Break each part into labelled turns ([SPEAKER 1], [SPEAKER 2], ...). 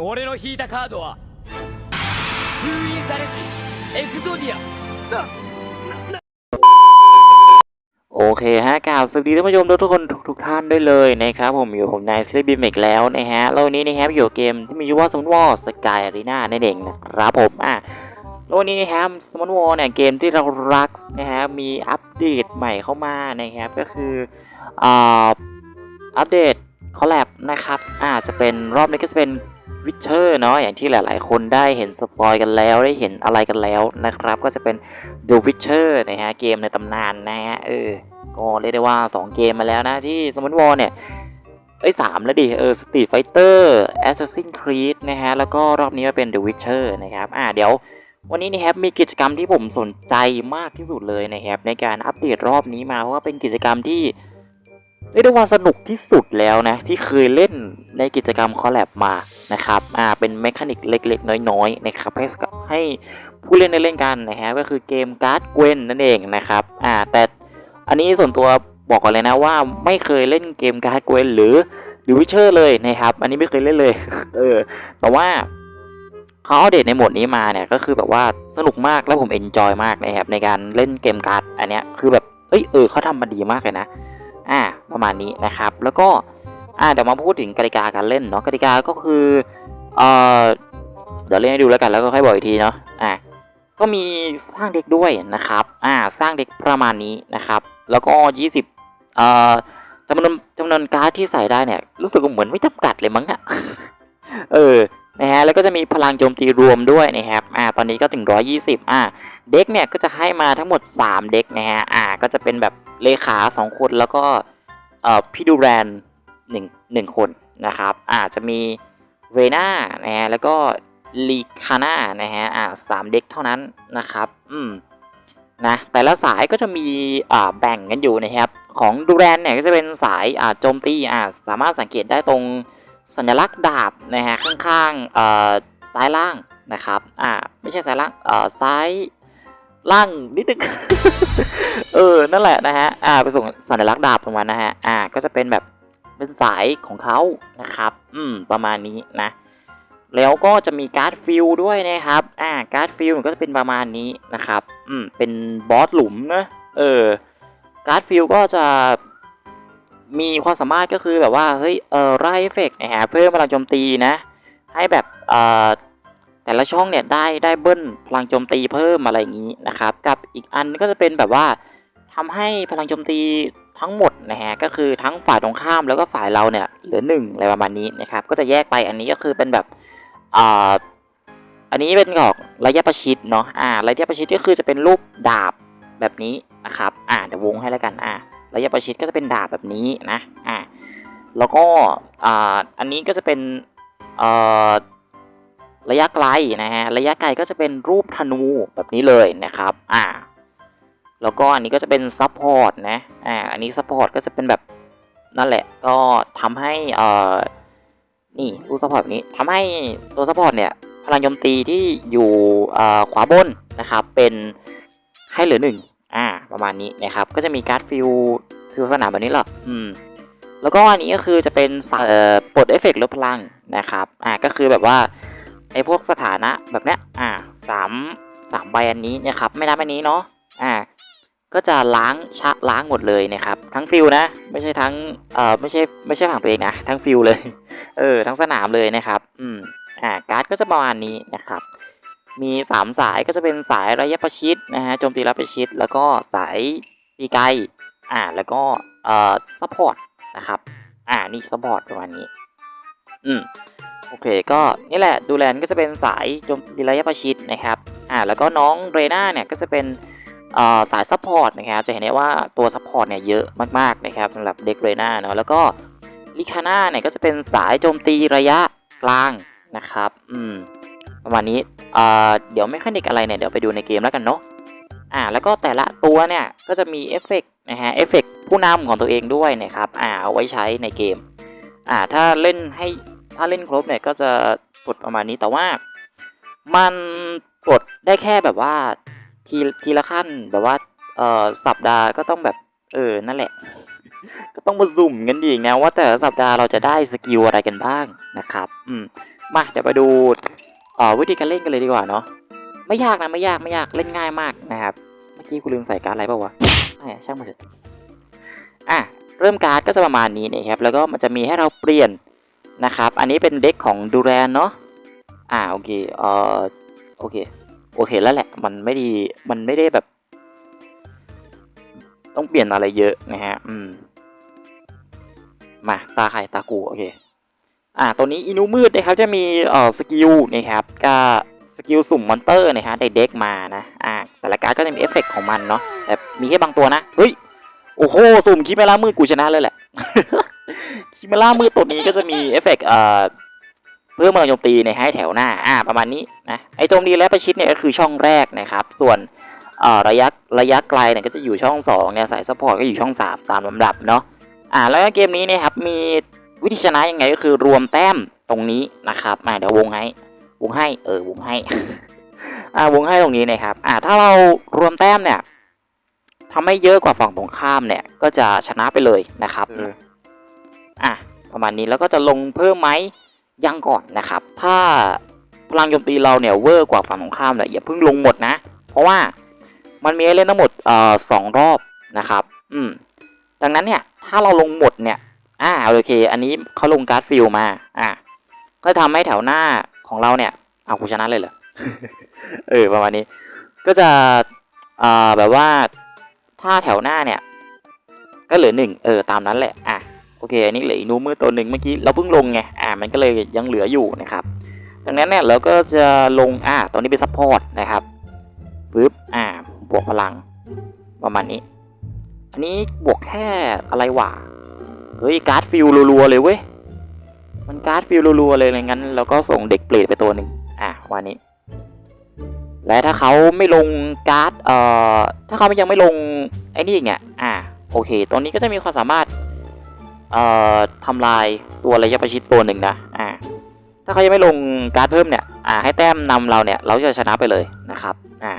[SPEAKER 1] 俺の引いたカードは封印されしエクゾディアだ
[SPEAKER 2] โอเคฮะกล่าวสวัสดีท่านผู้ชมทุกคนทุกทุกท่านด้วยเลยนะครับผมอยู่ผมนายซิลิบิมอีกแล้วนะฮะแล้ววันนี้นะครับอยู่กับเกมที่มีชื่อว่าสมวอสกายอารีนานั่นเองนะครับผมอ่ะแล้ววันนี้นะครับสมวอเนี่ยเกมที่เรารักนะฮะมีอัปเดตใหม่เข้ามานะครับก็คืออ่าอัปเดตคอลแลบนะครับอ่าจะเป็นรอบนี้ก็จะเป็น วิเชอร์เนาะอย่างที่หลาย ๆ คนได้เห็นสปอยกันแล้วได้เห็นอะไรกันแล้วนะครับ ก็จะเป็น The Witcher นะฮะเกมในตำนานนะฮะเออก็เรียกได้ว่า 2 เกมมาแล้วนะที่สมมติวอลเนี่ยเอ้สามแล้วดิเออ Street Fighter Assassin's Creed นะฮะแล้วก็รอบนี้มาเป็น The Witcher นะครับอ่าเดี๋ยววันนี้นะครับมีกิจกรรมที่ผมสนใจมากที่สุดเลยนะครับในการอัปเดตรอบนี้มาเพราะว่าเป็นกิจกรรมที่ เรียกได้ว่าสนุกที่สุดแล้วนะ ที่เคยเล่นในกิจกรรมคอลแลบมานะครับอ่าเป็นเมคานิกเล็กๆ น้อยๆนะครับให้ให้ผู้เล่นได้เล่นกันนะฮะก็คือเกมการ์ดเกวนนั่นเองนะครับอ่าแต่อันนี้ส่วนตัวบอกก่อนเลยนะว่าไม่เคยเล่นเกมการ์ดเกวนหรือดิวิเชอร์เลยนะครับอันนี้ไม่เคยเล่นเลยเออแต่ว่าเขาเอาเดตในโหมดนี้มาเนี่ยก็คือแบบว่าสนุกมากแล้วผมเอนจอยมากนะครับในการเล่นเกมการ์ดอันเนี้ยคือแบบเอ้ยเออเขาทำมาดีมากเลยนะ อ่าประมาณนี้นะครับ แล้วก็อ่าเดี๋ยวมาพูดถึงกติกาการเล่นเนาะกติกาก็คือเออเดี๋ยวเล่นให้ดูแล้วกันแล้วก็ค่อยบอกอีกทีเนาะอ่าก็มีสร้างเด็กด้วยนะครับอ่าสร้างเด็กประมาณนี้นะครับ แล้วก็ 20เอ่อจำนวนจำนวนการ์ดที่ใส่ได้เนี่ยรู้สึกว่าเหมือนไม่จำกัดเลยมั้งอะเออนะฮะแล้วก็จะมีพลังโจมตีรวมด้วยนะครับอ่าตอนนี้ก็ถึง 120อ่าเด็กเนี่ยก็จะให้มาทั้งหมด 3 เด็กนะฮะอ่าก็จะเป็นแบบ เลขา2คนแล้วก็เอ่อพี่ดูแรนหนึ่งหนึ่งคนนะครับอาจจะมีเรน่านะฮะแล้วก็ลีคาน่านะฮะอ่าสามเด็กเท่านั้นนะครับอืมนะแต่ละสายก็จะมีอ่าแบ่งกันอยู่นะครับของดูแรนเนี่ยก็จะเป็นสายอ่าโจมตีอ่าสามารถสังเกตได้ตรงสัญลักษณ์ดาบนะฮะข้างๆอ่อซ้ายล่างนะครับอ่าไม่ใช่ซ้ายล่างอ่อซ้าย ล่างนิดนึง เออ นั่นแหละนะฮะ อ่า ไปส่งสัญลักษณ์ดาบตรงนั้นนะฮะ อ่า ก็จะเป็นแบบเป็นสายของเขานะครับ อืม ประมาณนี้นะ แล้วก็จะมีการ์ดฟิลด้วยนะครับ อ่า การ์ดฟิลก็จะเป็นประมาณนี้นะครับ อืม เป็นบอสหลุมนะ เออ การ์ดฟิลก็จะมีความสามารถก็คือแบบว่า เฮ้ย เออไล่เอฟเฟกต์นะฮะ เพิ่มพลังโจมตีนะ ให้แบบ เอ่อ แต่ละช่องเนี่ยได้ได้เบิ้ลพลังโจมตีเพิ่มอะไรอย่างนี้นะครับ กับอีกอันก็จะเป็นแบบว่าทำให้พลังโจมตีทั้งหมดนะฮะก็คือทั้งฝ่ายตรงข้ามแล้วก็ฝ่ายเราเนี่ยเหลือหนึ่งอะไรประมาณนี้นะครับก็จะแยกไปอันนี้ก็คือเป็นแบบอ่าอันนี้เป็นของระยะประชิดเนาะอ่าระยะประชิดก็คือจะเป็นรูปดาบแบบนี้นะครับอ่าเดี๋ยววงให้แล้วกันอ่าระยะประชิดก็จะเป็นดาบแบบนี้นะอ่าแล้วก็อ่าอันนี้ก็จะเป็นเอ่อ ระยะไกลนะฮะระยะไกลก็จะเป็นรูปธนูแบบนี้เลยนะครับอ่าแล้วก็อันนี้ก็จะเป็นซัพพอร์ตนะอ่าอันนี้ซัพพอร์ตก็จะเป็นแบบนั่นแหละก็ทำให้เอ่อนี่รูปซัพพอร์ตแบบนี้ทำให้ตัวซัพพอร์ตเนี่ยพลังโจมตีที่อยู่ขวาบนนะครับเป็นให้เหลือหนึ่งอ่าประมาณนี้นะครับก็จะมีการ์ดฟิลฟิลสนามแบบนี้หรออืมแล้วก็อันนี้ก็คือจะเป็นเอ่อปลดเอฟเฟกต์ลดพลังนะครับอ่าก็คือแบบว่า ไอ้พวกสถานะแบบเนี้ยอ่าสามสามใบอันนี้นะครับไม่นับอันนี้เนาะอ่าก็จะล้างชะล้างหมดเลยนะครับ ทั้งฟิลนะ ไม่ใช่ทั้งเอ่อไม่ใช่ไม่ใช่ฝั่งตัวเองนะทั้งฟิลเลยเออทั้งสนามเลยนะครับอืมอ่าการ์ดก็จะประมาณนี้นะครับมีสามสายก็จะเป็นสายระยะประชิดนะฮะโจมตีระยะประชิด แล้วก็สายตีไกลอ่าแล้วก็เอ่อซัพพอร์ตนะครับอ่านี่ซัพพอร์ตประมาณนี้อืม โอเค ก็นี่แหละดูแลนก็จะเป็นสายโจมตีระยะประชิดนะครับอ่าแล้วก็น้องเรน่าเนี่ยก็จะเป็นอ่อสายซัพพอร์ตนะครับจะเห็นได้ว่าตัวซัพพอร์ตเนี่ยเยอะมากๆนะครับสำหรับเด็กเรน่าเนาะแล้วก็ลิคาน่าเนี่ยก็จะเป็นสายโจมตีระยะกลางนะครับอืมประมาณนี้เอ่อเดี๋ยวไม่คานิกอะไรเนี่ยเดี๋ยวไปดูในเกมแล้วกันเนาะอ่าแล้วก็แต่ละตัวเนี่ยก็จะมีเอฟเฟกต์นะฮะเอฟเฟกต์ผู้นำของตัวเองด้วยนะครับอ่าเอาไว้ใช้ในเกมอ่าถ้าเล่นให้ ถ้าเล่นครบเนี่ยก็จะปลดประมาณนี้แต่ว่า มันปลดได้แค่แบบว่าทีทีละขั้นแบบว่าเอ่อสัปดาห์ก็ต้องแบบ เออนั่นแหละ ก็ต้องมาสุ่มกันอีกนะว่าแต่สัปดาห์เราจะได้สกิลอะไรกันบ้างนะครับ อืมมาเดี๋ยวไปดูเอ่อวิธีการเล่นกันเลยดีกว่าเนาะไม่ยากนะไม่ยากไม่ยากเล่นง่ายมากนะครับเมื่อกี้กูลืมใส่การ์ดอะไรเปล่าวะไม่อะช่างมันเถอะอะเริ่มการ์ดก็จะประมาณนี้นะครับแล้วก็มันจะมีให้เราเปลี่ยน นะครับ อันนี้เป็นเด็กของดูแรนเนาะอ่าโอเคเอ่อโอเคโอเคแล้วแหละ มันไม่ดีมันไม่ได้แบบ ต้องเปลี่ยนอะไรเยอะนะฮะอืมมาตาใครตากูโอเคอ่าตัวนี้อินูมืดนะครับจะมีเอ่อสกิลนะครับก็สกิลสุ่มมอนเตอร์นะฮะได้เด็กมานะอ่าแต่ละการก็จะมีเอฟเฟกต์ของมันเนาะแต่มีแค่บางตัวนะเฮ้ยโอ้โหสุ่มคิเมล่ามืดกูชนะเลยแหละ คิเมล่ามืดตัวนี้ก็จะมีเอฟเฟกต์เอ่อเพิ่มพลังโจมตีในให้แถวหน้าอ่าประมาณนี้นะไอโจมตีและประชิดเนี่ยก็คือช่องแรกนะครับ ส่วนเอ่อระยะระยะไกลเนี่ยก็จะอยู่ช่องสองเนี่ยสายซัพพอร์ตก็อยู่ช่องสามตามลำดับเนาะอ่าแล้วเกมนี้เนะครับมีวิธีชนะยังไงก็คือรวมแต้มตรงนี้นะครับอ่าเดี๋ยววงให้วงให้เออวงให้อ่าวงให้ตรงนี้นะครับอ่าถ้าเรารวมแต้มเนี่ยทำให้เยอะกว่าฝั่งตรงข้ามเนี่ยก็จะชนะไปเลยนะครับ อะประมาณนี้แล้วก็จะลงเพิ่มไหมยังก่อนนะครับ ถ้าพลังโจมตีเราเนี่ยเวอร์กว่าฝั่งตรงข้ามเนี่ยอย่าเพิ่งลงหมดนะ เพราะว่ามันมีเล่นทั้งหมดเอ่อสองรอบนะครับ อืมดังนั้นเนี่ย ถ้าเราลงหมดเนี่ย อ่าโอเค อันนี้เขาลงการ์ดฟิลมา อ่าก็ทำให้แถวหน้าของเราเนี่ยเอากูชนะเลยเหรอเออประมาณนี้ ก็จะอ่าแบบว่าถ้าแถวหน้าเนี่ย ก็เหลือหนึ่งเออตามนั้นแหละ อะ โอเคอันนี้เหลืออีนูมือตัวหนึ่งเมื่อกี้เราเพิ่งลงไงอ่ามันก็เลยยังเหลืออยู่นะครับดังนั้นเนี่ยเราก็จะลงอ่าตัวนี้เป็นซัพพอร์ตนะครับปึ๊บอ่าบวกพลังประมาณนี้ อันนี้บวกแค่อะไรวะเฮ้ยการ์ดฟิลรัวๆเลยเว้ยมันการ์ดฟิลรัวๆเลยงั้นเราก็ส่งเด็กเปรตไปตัวหนึ่งอะวันนี้ และถ้าเขาไม่ลงการ์ดเอ่อถ้าเขายังไม่ลงไอ้นี่เนี่ยอ่าโอเคตัวนี้ก็จะมีความสามารถ เอ่อทำลายตัวระยะประชิดตัวหนึ่งนะอ่าถ้าเขายังไม่ลงการ์ดเพิ่มเนี่ยอ่าให้แต้มนำเราเนี่ยเราจะชนะไปเลยนะครับอ่า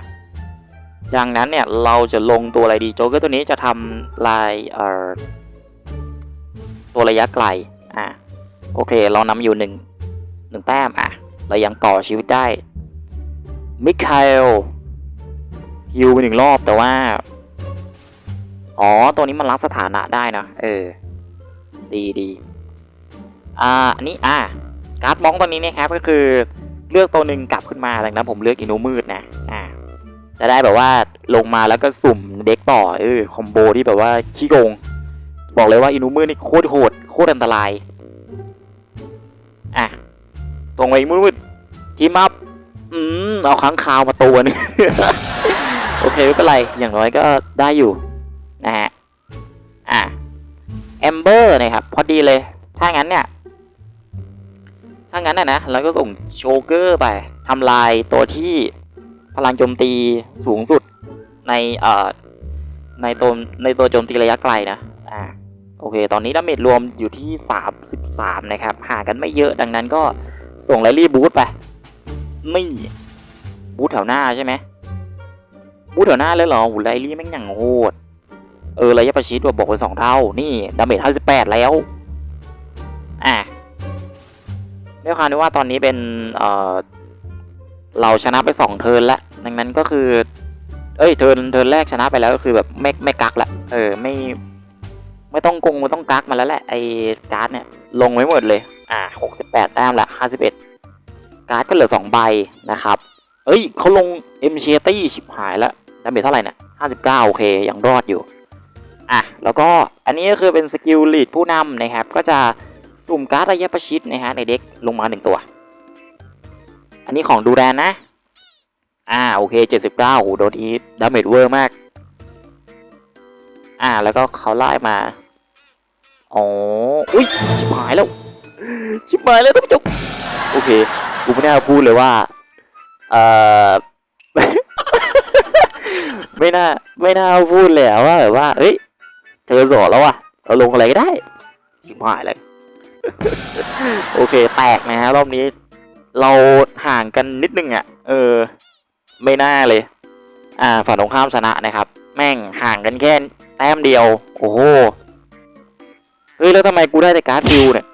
[SPEAKER 2] ดังนั้นเนี่ยเราจะลงตัวอะไรดีโจ๊กเกอร์ตัวนี้จะทำลายเอ่อตัวระยะไกลอ่าโอเค เรานำอยู่หนึ่งหนึ่งแต้มอะเรายังต่อชีวิตได้มิคาเอลฮิวไปหนึ่งรอบแต่ว่า อ๋อ ตัวนี้มันรักสถานะได้นะ เออ ดีดีอ่าอันนี้อ่าการ์ดมองตัวนี้เนะครับก็คือเลือกตัวหนึ่งกลับขึ้นมาดังนั้นผมเลือกอินูมืดนะอ่าจะได้แบบว่าลงมาแล้วก็สุ่มเด็กต่อเออคอมโบที่แบบว่าขี้โกงบอกเลยว่าอินูมืดนี่โคตรโหดโคตรอันตรายอะตรงไปอินูมืดทีมัพอืมเอาค้างคาวมาตัวนึงโอเคไม่เป็นไรอย่างน้อยก็ได้อยู่นะฮะ แอมเบอร์นะครับ พอดีเลย ถ้างั้นเนี่ย ถ้างั้นนะนะ เราก็ส่งโชเกอร์ไปทำลายตัวที่พลังโจมตีสูงสุดในเอ่อในตัวในตัวโจมตีระยะไกลนะ อ่า โอเค ตอนนี้ดาเมจรวมอยู่ที่สามสิบสามนะครับ ห่างกันไม่เยอะ ดังนั้นก็ส่งไลลี่บูทไปนี่บูทแถวหน้าใช่ไหมบูทแถวหน้าเลยเหรอหูไลลี่แม่งอย่างโหด เออระยะประชิดว่าบอกไปสองเท่า นี่ดาเมจห้าสิบแปดแล้ว อะด้วยความที่ว่าตอนนี้เป็น เอ่อ เราชนะไปสองเทิร์นแล้ว ดังนั้นก็คือ เอ้ย เทิร์นเทิร์นแรกชนะไปแล้วก็คือแบบไม่ไม่กักละ เออ ไม่ ไม่ต้องกงไม่ต้องกักมาแล้วแหละ ไอ้การ์ดเนี่ย ลงไว้หมดเลย อ่าหกสิบแปดแต้มละห้าสิบเอ็ดการ์ดก็เหลือสองใบนะครับ เอ้ยเขาลงเอ็มเชตี้ชิบหายแล้วดาเมจเท่าไหร่เนี่ยห้าสิบเก้าโอเค ยังรอดอยู่ อะแล้วก็อันนี้ก็คือเป็นสกิลลีดผู้นำนะครับ ก็จะสุ่มการ์ดระยะประชิดนะฮะในเด็กลงมาหนึ่งตัว อันนี้ของดูแรนนะ อ่าโอเคเจ็ดสิบเก้าโหโดนทีดาเมจเวอร์มาก อ่าแล้วก็เขาไล่มาอ๋ออุ้ยชิบหายแล้ว ชิบหายแล้วท่านผู้ชมโอเคกูไม่น่าพูดเลยว่าเอ่อไม่น่าไม่น่าพูดเลยว่าแบบว่าเอ้ย เธอสอนแล้วอะเราลงอะไรก็ได้ชิบหายแล้วโอเคแตกนะฮะรอบนี้ เราห่างกันนิดนึงอะ่ะ เออ ไม่น่าเลย อ่าฝั่งตรงข้ามชนะนะครับ แม่งห่างกันแค่แต้มเดียว โอ้โหเฮ้ยแล้วทำไมกูได้แต่การ์ดฟิวเนี่ย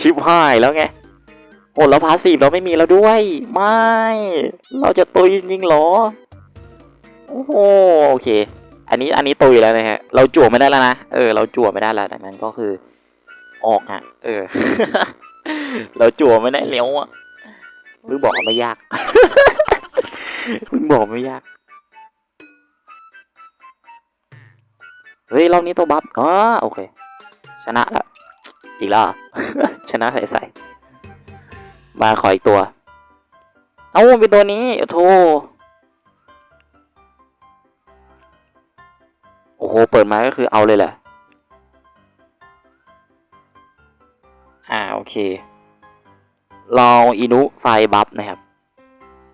[SPEAKER 2] ชิบหายแล้วไงโอ้แล้วพาสซีฟเราไม่มีแล้วด้วย ไม่ เราจะตุยจริงๆเหรอ โอ้โหโอเค อันนี้อันนี้ตุยแล้วนะฮะ เราจั่วไม่ได้แล้วนะ เออ เราจั่วไม่ได้แล้วดังนั้นก็คือ ออกฮะเออ เราจั่วไม่ได้แล้วอะเพิ่งบอกไม่ยากเพิ่งบอกไม่ยาก เฮ้ยรอบนี้ตัวบัฟอ๋อโอเค ชนะละอีกแล้ว ชนะใส่ใส่มาขออีกตัว เอ้าเป็นตัวนี้โธ่ โอ้โห เปิดมาก็คือเอาเลยแหละ อ่า โอเค เราอินุไฟบัฟนะครับ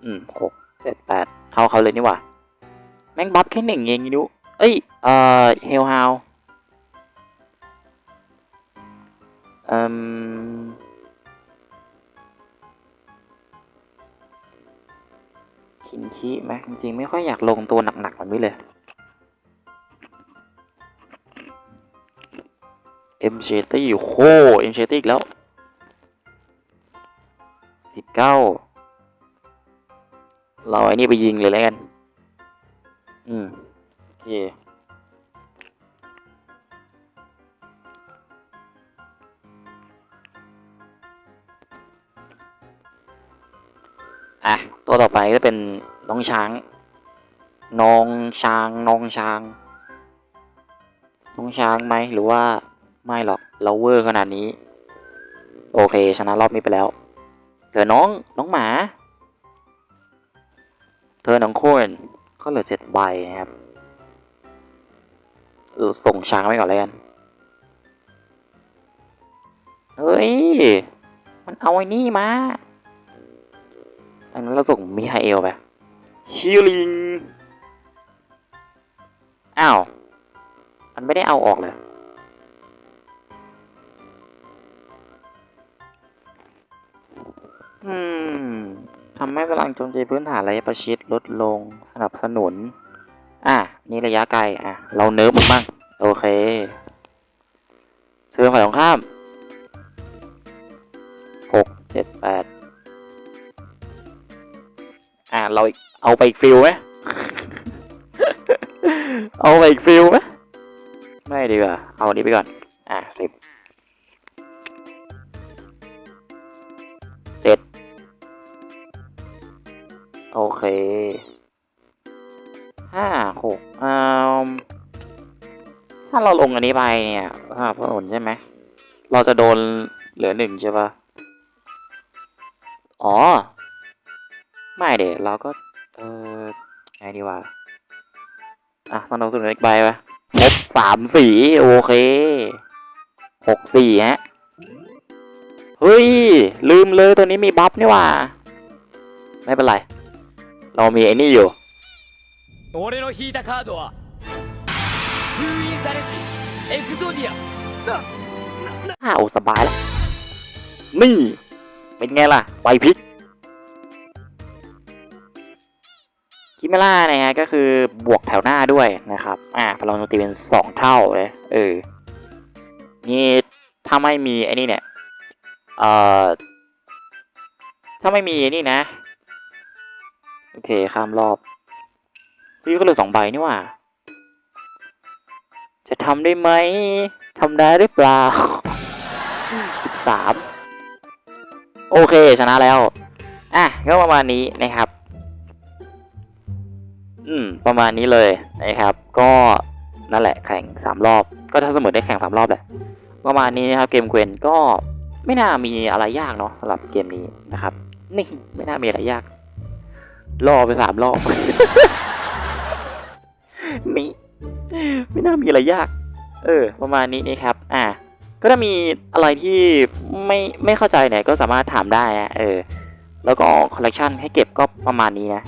[SPEAKER 2] อืมหกเจ็ดแปดเท่าเขาเลยนี่หว่า แม่งบัฟแค่หนึ่งเองอินุ เอ้ย เอ่อ เฮลฮาวอ่มคินคิไหมจริงๆ ไม่ค่อยอยากลงตัวหนักๆแบบนี้เลย อ็มเชตี้โหเอ็มเชตี้อีกแล้วสิบเก้าเราไอ้นี่ไปยิงเลยแล้วกัน อืม โอเคอะ ตัวต่อไปก็เป็นน้องช้าง น้องช้าง น้องช้าง น้องช้างไหมหรือว่า ไม่หรอก เราเวอร์ขนาดนี้ โอเค ชนะรอบนี้ไปแล้วเหลือน้อง น้องหมา เธอน้องโคนก็เหลือเจ็ดใบนะครับส่งช้างไว้ก่อนเลยกัน เฮ้ย มันเอาไอ้นี่มา อันนั้นเราส่งมิฮาเอลไปฮิลิง อ้าว มันไม่ได้เอาออกเลย อืมทำให้พลังโจมตีพื้นฐานระยะประชิดลดลงสนับสนุน อะ นี่ระยะไกล อะ เราเนิร์ฟมันบ้างโอเคเชิญฝ่ายตรงข้ามหกเจ็ดแปดอ่าเราเอาไปอีกฟิลไหมเอาไปอีกฟิลไหมไม่ดีกว่า เอาอันนี้ไปก่อน อะสิบ โอเคห้าหกอ่าถ้าเราลงอันนี้ไปเนี่ยอ่าพหนใช่ไหม เราจะโดนเหลือหนึ่งใช่ปะอ๋อ ไม่เดี๋ยวเราก็ เออไงดีวะ อะสนุกสุดอีกใบไปครบสามสีโอเคหกสี่ฮะ เฮ้ย ลืมเลยตัวนี้มีบัฟนี่ว่า ไม่เป็นไร เรามีไอ้นี่อยู่
[SPEAKER 1] 俺の引いたカードは封印されしエクゾディアななな
[SPEAKER 2] อ้าวสบายแล้ว นี่ เป็นไงล่ะใบพริก คิเมล่านะฮะก็คือบวกแถวหน้าด้วยนะครับ อ่าพลังโจมตีเป็นสองเท่าเลยเออ นี่ถ้าไม่มีไอ้นี่เนี่ย เอ่อ ถ้าไม่มีไอ้นี่นะ โอเค ข้ามรอบพี่ก็เหลือสองใบนี่ว่า จะทำได้ไหมทำได้หรือเปล่าสิบสามโอเค ชนะแล้ว อะ ก็ประมาณนี้นะครับ อืม ประมาณนี้เลยนะครับ ก็นั่นแหละ แข่งสามรอบ ก็ถ้าเสมอได้แข่งสามรอบแหละ ประมาณนี้นะครับ เกมเกวนก็ไม่น่ามีอะไรยากเนาะสำหรับเกมนี้นะครับ นี่ไม่น่ามีอะไรยาก รอไปสามรอบนี่ไม่น่ามีอะไรยาก เออ ประมาณนี้นะครับ อะก็ถ้ามีอะไรที่ไม่ไม่เข้าใจเนี่ยก็สามารถถามได้นะเออ แล้วก็คอลเลกชันให้เก็บก็ประมาณนี้นะ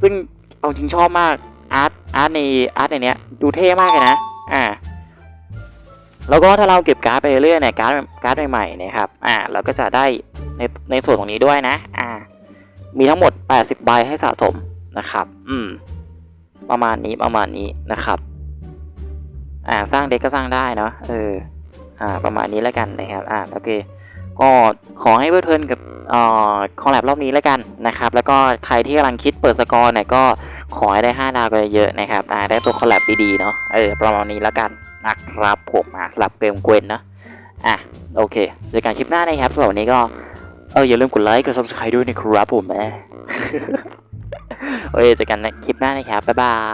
[SPEAKER 2] ซึ่งเอาจริงชอบมากอาร์ตอาร์ตในอาร์ตในเนี้ยดูเท่มากเลยนะ อ่า แล้วก็ถ้าเราเก็บการ์ดไปเรื่อยเนี่ยการ์ดการ์ดใหม่ๆนะครับ อ่า เราก็จะได้ในในส่วนตรงนี้ด้วยนะ อ่า มีทั้งหมด 80 ใบให้สะสมนะครับ อืม ประมาณนี้ประมาณนี้นะครับ อ่าสร้างเด็กก็สร้างได้เนาะเออ อ่า ประมาณนี้แล้วกันนะครับ อ่าโอเค ก็ขอให้เพลิดเพลินกับอ่อคอลแลบรอบนี้แล้วกันนะครับ แล้วก็ใครที่กำลังคิดเปิดสกอร์เนี่ยก็ขอให้ได้ 5 ดาวกันเยอะนะครับ อ่า ได้ตัวคอลแลบดีๆเนาะ เออ ประมาณนี้แล้วกันนะครับผมอะสลับเกมเกวนนะอะ โอเคเจอกันคลิปหน้านะครับสำหรับวันนี้ก็ เอออย่าลืมกดไลค์กด subscribe ด้วยนะครับผมแม่โอเคเจอกันในคลิปหน้านะครับ บ๊ายบาย